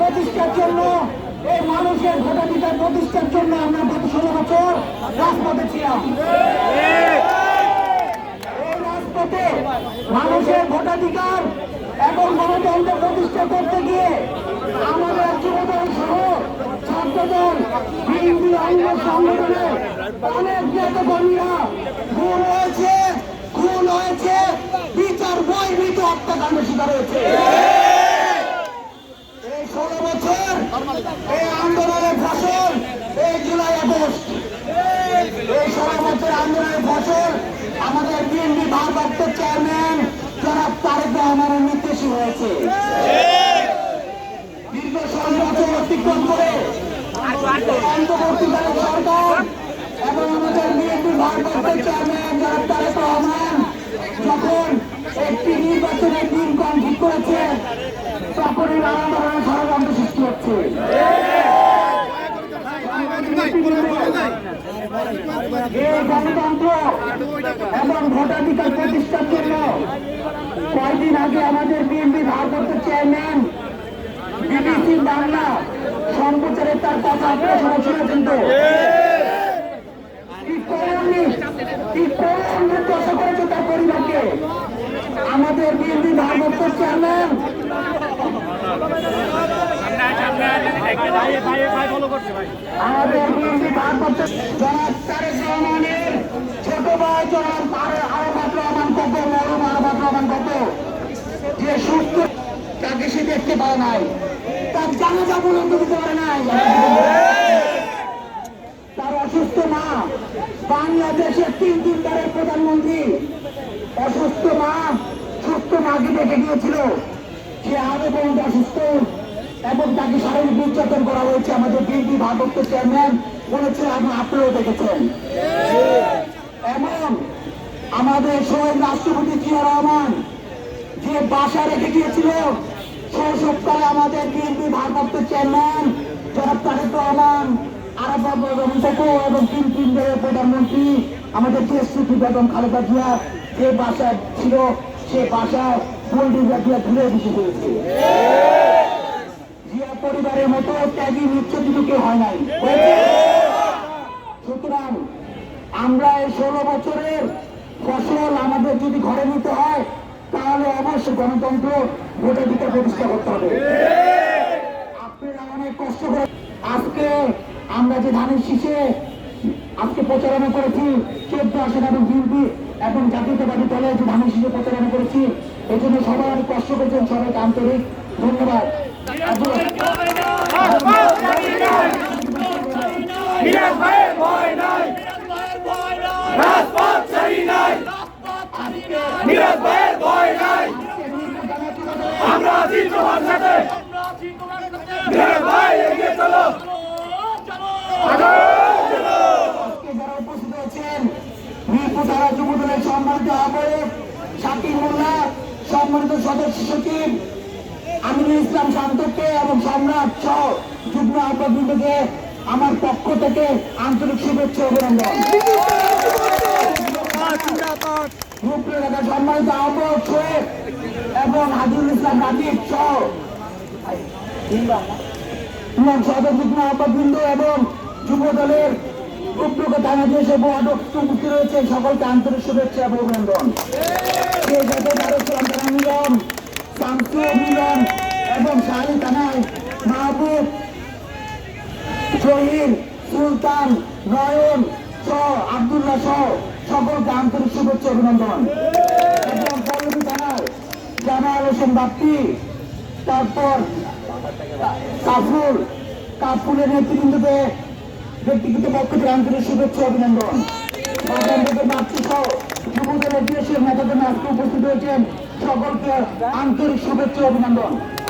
প্রতিষ্ঠার জন্য, এই মানুষের ভোটাধিকার প্রতিষ্ঠার জন্য আমরা গত ষোলো বছর রাজপথে ছিলাম। এই রাজপথে মানুষের ভোটাধিকার এবং গণতন্ত্র প্রতিষ্ঠা করতে গিয়ে আমাদের যুবদল সহ ছাত্রদল, বিএনপি অঙ্গ সংগঠনের অনেক নেতাকর্মীরা খুন হয়েছে খুন হয়েছে, বিচার বহির্ভূত হত্যাকাণ্ড শিকার হয়েছে এই ষোলো বছর এই আন্দোলনের ফসল এই জুলাই আগস্ট এই ষোলো বছর আন্দোলনের ফসল আমাদের বিএনপি ভারপ্রাপ্ত চেয়ারম্যান জনাব রহমানের নির্দেশই হয়েছে। দীর্ঘ ষোলো বছর অতিক্রম করে অন্তর্বর্তীকালীন সরকার এবং আমাদের বিএনপি ভারপ্রাপ্ত চেয়ারম্যান এই ভোটাধিকার প্রতিষ্ঠার জন্য কয়দিন আগে আমাদের বিএনপি ভারপ্রাপ্ত চেয়ারম্যান বিবিসি বাংলা সম্প্রচারে তার কথা আপনারা সবাই শুনেছেন তো? আমাদের বিএনপি ভারপ্রাপ্ত চেয়ারম্যান তার জানাজা পর্যন্ত দিতে পারে নাই তার অসুস্থ মা বাংলাদেশের তিন তিনবারের প্রধানমন্ত্রী অসুস্থ মা সুস্থ মাকে দেখে গিয়েছিল সে আরও পর্যন্ত অসুস্থ এবং তাকে শারীরিক নির্যাতন করা হয়েছে। আমাদের বিএনপি ভারপ্রাপ্ত চেয়ারম্যান বলেছে এবং আপনারাও দেখেছেন। এবং আমাদের শহীদ রাষ্ট্রপতি জিয়া রহমান, যে বাসা রেখে গিয়েছিল শৈশবকালে আমাদের বিএনপি ভারপ্রাপ্ত চেয়ারম্যান জনাব তারেক রহমান এবং তিন তিন দেশের প্রধানমন্ত্রী, আমাদের দেশ বেগম খালেদা জিয়া, যে বাসা ছিল, সে বাসায় গোল্ডিজা দিয়ে ঘুরে বসে হয়েছে পরিবারের মতো ত্যাগী কেউ হয় নাই। সুতরাং আমরা এই ষোলো বছরের ফসল আমাদের যদি ঘরে নিতে হয়, তাহলে অবশ্যই গণতন্ত্র ভোটাধিকার প্রতিষ্ঠা করতে হবে। আপনারা অনেক কষ্ট করে আজকে আমরা যে ধানের শীষে আজকে প্রচারণা করেছি, চোদ্দ আসন এবং বিএনপি এবং জাতীয়তাবাদী দলে যে ধানের শীষে প্রচারণা করেছি এই জন্য সবাই অনেক কষ্ট করেছেন, সবাইকে আন্তরিক ধন্যবাদ। আমরা আছি তোমার সাথে ভাই এগিয়ে চলো সম্মানিত আহ্বায়ক শাকির মোল্লা সম্মানিত সদস্য সচিব আমিনুল ইসলাম শান্তকে এবং সম্রাট সহ যুগ্ম আহ্বায়কবৃন্দকে আমার পক্ষ থেকে আন্তরিক শুভেচ্ছা অভিনন্দন। গ্রুপ সম্মানিত আহ্বায়ক সোহেব এবং হাজিরুল ইসলাম রাজীব সহ সদযুগ্ম আহ্বায়কবৃন্দ এবং যুব দলের উপযুক্ত থানা উপস্থিত রয়েছে। সকলকে আন্তরিক শুভেচ্ছা এবং অভিনন্দন। সেই সাথে থানা মিলন মিলন শাহী থানায় মাহবুব শহীদ সুলতান নয়ন সহ আবদুল্লাহ সহ সকলকে আন্তরিক শুভেচ্ছা অভিনন্দন। এবং পল্লবী থানায় জামাল হোসেন বাপ্পি, তারপর কাফুল কাফুলের নেতৃবৃন্দকে ব্যক্তিগত পক্ষ থেকে আন্তরিক শুভেচ্ছা অভিনন্দন। বাজার থেকে মাতৃ সহ যুবদলের দেশের নেতাদের আজকে উপস্থিত হয়েছেন সকলকে আন্তরিক শুভেচ্ছা অভিনন্দন।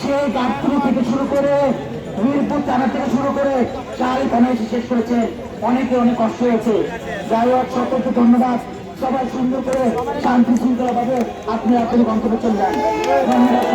সেই গাবতলি থেকে শুরু করে মিরপুর থানা থেকে শুরু করে চারিখানে এসে শেষ করেছে। অনেকে অনেক কষ্ট হয়েছে। যাই হোক, সকলকে ধন্যবাদ। সবাই সুন্দর করে শান্তি শৃঙ্খলাভাবে আপনি আপনি গন্তব্য চলে যান। ধন্যবাদ